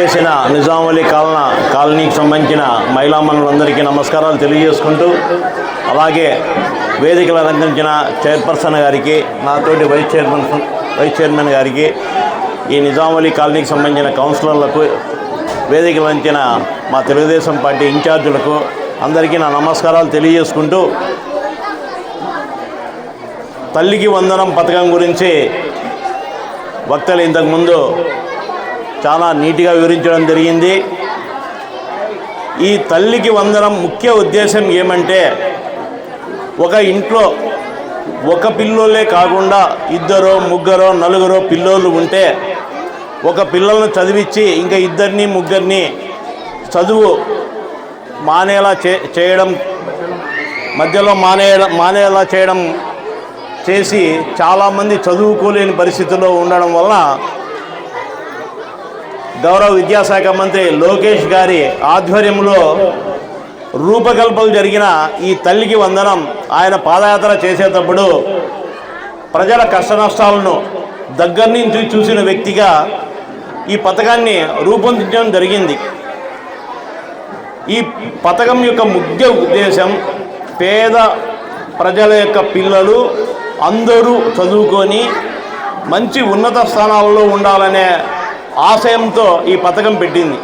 విచ్చేసిన నిజామలీ కాలన కాలనీకి సంబంధించిన మహిళా మనులందరికీ నమస్కారాలు తెలియజేసుకుంటూ అలాగే వేదికలు అలంకరించిన చైర్పర్సన్ గారికి నాతోటి వైస్ చైర్మన్ వైస్ చైర్మన్ గారికి ఈ నిజామలీ కాలనీకి సంబంధించిన కౌన్సిలర్లకు వేదికలు అంచిన మా తెలుగుదేశం పార్టీ ఇన్ఛార్జులకు అందరికీ నా నమస్కారాలు తెలియజేసుకుంటూ తల్లికి వందనం పథకం గురించి వక్తలు ఇంతకుముందు చాలా నీట్గా వివరించడం జరిగింది. ఈ తల్లికి వందనం ముఖ్య ఉద్దేశం ఏమంటే ఒక ఇంట్లో ఒక పిల్లోలే కాకుండా ఇద్దరో ముగ్గురో నలుగురో పిల్లోళ్ళు ఉంటే ఒక పిల్లలను చదివించి ఇంకా ఇద్దరిని ముగ్గురిని చదువు మానేలా చే చేయడం మధ్యలో మానేయడం మానేలా చేయడం చేసి చాలామంది చదువుకోలేని పరిస్థితుల్లో ఉండడం వల్ల గౌరవ విద్యాశాఖ మంత్రి లోకేష్ గారి ఆధ్వర్యంలో రూపకల్పన జరిగిన ఈ తల్లికి వందనం ఆయన పాదయాత్ర చేసేటప్పుడు ప్రజల కష్ట నష్టాలను దగ్గర నుంచి చూసిన వ్యక్తిగా ఈ పథకాన్ని రూపొందించడం జరిగింది. ఈ పథకం యొక్క ముఖ్య ఉద్దేశం పేద ప్రజల యొక్క పిల్లలు అందరూ చదువుకొని మంచి ఉన్నత స్థానాలలో ఉండాలనే ఆశయంతో ఈ పథకం పెట్టింది.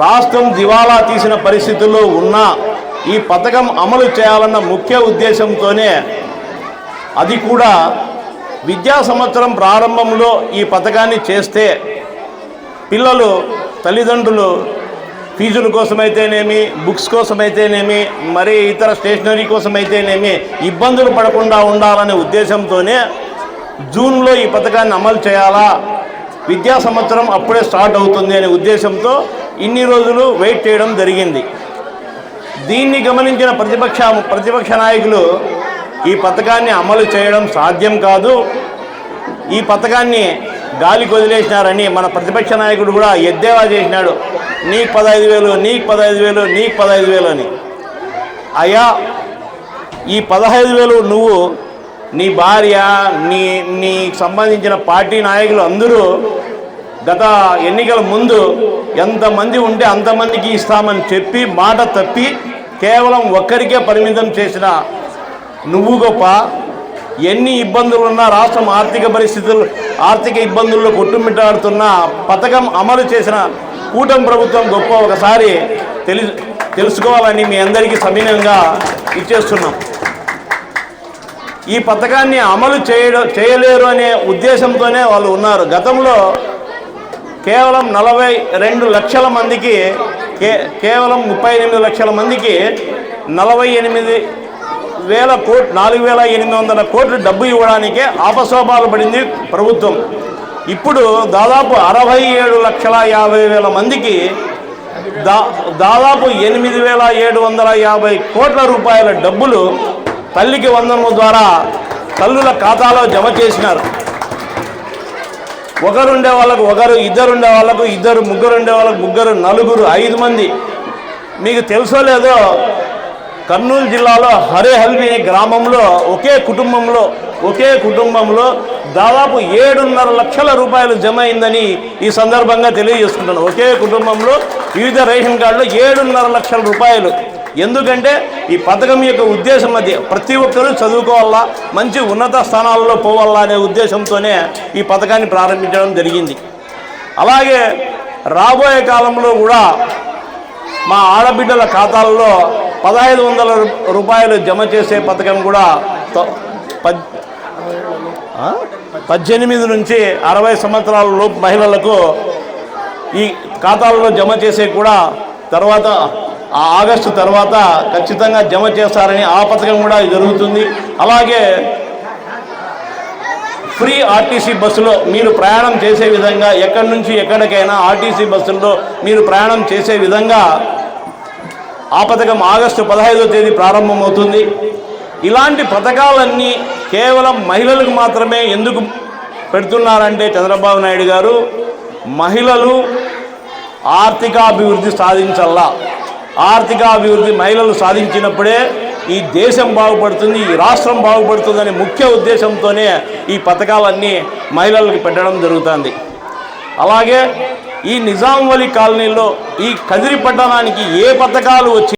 రాష్ట్రం దివాలా తీసిన పరిస్థితుల్లో ఉన్న ఈ పథకం అమలు చేయాలన్న ముఖ్య ఉద్దేశంతోనే అది కూడా విద్యా సంవత్సరం ప్రారంభంలో ఈ పథకాన్ని చేస్తే పిల్లలు తల్లిదండ్రులు ఫీజుల కోసమైతేనేమి బుక్స్ కోసమైతేనేమి మరి ఇతర స్టేషనరీ కోసమైతేనేమి ఇబ్బందులు పడకుండా ఉండాలనే ఉద్దేశంతోనే జూన్లో ఈ పథకాన్ని అమలు చేయాలా విద్యా సంవత్సరం అప్పుడే స్టార్ట్ అవుతుంది అనే ఉద్దేశంతో ఇన్ని రోజులు వెయిట్ చేయడం జరిగింది. దీన్ని గమనించిన ప్రతిపక్ష ప్రతిపక్ష నాయకులు ఈ పథకాన్ని అమలు చేయడం సాధ్యం కాదు. ఈ పథకాన్ని గాలికి వదిలేసినారని మన ప్రతిపక్ష నాయకుడు కూడా ఎద్దేవా చేసినాడు. నీకు పదహైదు వేలు నీకు పదహైదు వేలు నీకు పదహైదు వేలు అని. అయ్యా ఈ పదహైదు వేలు నువ్వు నీ భార్య నీ నీకు సంబంధించిన పార్టీ నాయకులు అందరూ గత ఎన్నికల ముందు ఎంతమంది ఉంటే అంతమందికి ఇస్తామని చెప్పి మాట తప్పి కేవలం ఒక్కరికే పరిమితం చేసిన నువ్వు గొప్ప. ఎన్ని ఇబ్బందులు ఉన్నా రాష్ట్రం ఆర్థిక పరిస్థితులు ఆర్థిక ఇబ్బందుల్లో కొట్టుమిట్టాడుతున్న పథకం అమలు చేసిన కూటమి ప్రభుత్వం గొప్ప. ఒకసారి తెలి తెలుసుకోవాలని మీ అందరికీ సమీనంగా ఇచ్చేస్తున్నాం. ఈ పథకాన్ని అమలు చేయడం చేయలేరు అనే ఉద్దేశంతోనే వాళ్ళు ఉన్నారు. గతంలో కేవలం నలభై రెండు లక్షల మందికి కే కేవలం ముప్పై ఎనిమిది లక్షల మందికి నలభై ఎనిమిది వేల కోట్ నాలుగు వేల ఎనిమిది వందల కోట్లు డబ్బు ఇవ్వడానికే ఆపశోభాలు పడింది ప్రభుత్వం. ఇప్పుడు దాదాపు అరవై ఏడు లక్షల యాభై వేల మందికి దా దాదాపు ఎనిమిది వేల ఏడు వందల యాభై కోట్ల రూపాయల డబ్బులు తల్లికి వందనము ద్వారా తల్లుల ఖాతాలో జమ చేసినారు. ఒకరుండే వాళ్ళకు ఒకరు ఇద్దరు ఉండే వాళ్ళకు ఇద్దరు ముగ్గురుండే వాళ్ళకు ముగ్గురు నలుగురు ఐదు మంది. మీకు తెలుసో లేదో కర్నూలు జిల్లాలో హరేహల్వి గ్రామంలో ఒకే కుటుంబంలో ఒకే కుటుంబంలో దాదాపు ఏడున్నర లక్షల రూపాయలు జమ అయిందని ఈ సందర్భంగా తెలియజేసుకుంటాను ఒకే కుటుంబంలో వివిధ రేషన్ కార్డులో ఏడున్నర లక్షల రూపాయలు ఎందుకంటే ఈ పథకం యొక్క ఉద్దేశం అది. ప్రతి ఒక్కరూ చదువుకోవాలా మంచి ఉన్నత స్థానాల్లో పోవాలా అనే ఉద్దేశంతోనే ఈ పథకాన్ని ప్రారంభించడం జరిగింది. అలాగే రాబోయే కాలంలో కూడా మా ఆడబిడ్డల ఖాతాల్లో పదహైదు వందల రూ- రూపాయలు జమ చేసే పథకం కూడా పద్ పద్దెనిమిది నుంచి అరవై సంవత్సరాల లోపు మహిళలకు ఈ ఖాతాలలో జమ చేసే కూడా తర్వాత ఆ ఆగస్టు తర్వాత ఖచ్చితంగా జమ చేస్తారని ఆ పథకం కూడా జరుగుతుంది. అలాగే ఫ్రీ ఆర్టీసీ బస్సులో మీరు ప్రయాణం చేసే విధంగా ఎక్కడి నుంచి ఎక్కడికైనా ఆర్టీసీ బస్సుల్లో మీరు ప్రయాణం చేసే విధంగా ఆ పథకం ఆగస్టు పదహైదో తేదీ ప్రారంభమవుతుంది. ఇలాంటి పథకాలన్నీ కేవలం మహిళలకు మాత్రమే ఎందుకు పెడుతున్నారంటే చంద్రబాబు నాయుడు గారు మహిళలు ఆర్థికాభివృద్ధి సాధించాలా ఆర్థికాభివృద్ధి మహిళలు సాధించినప్పుడే ఈ దేశం బాగుపడుతుంది ఈ రాష్ట్రం బాగుపడుతుందనే ముఖ్య ఉద్దేశంతోనే ఈ పథకాలన్నీ మహిళలకు పెట్టడం జరుగుతుంది. అలాగే ఈ నిజాం వలి కాలనీలో ఈ కదిరి పట్టణానికి ఏ పథకాలు వచ్చి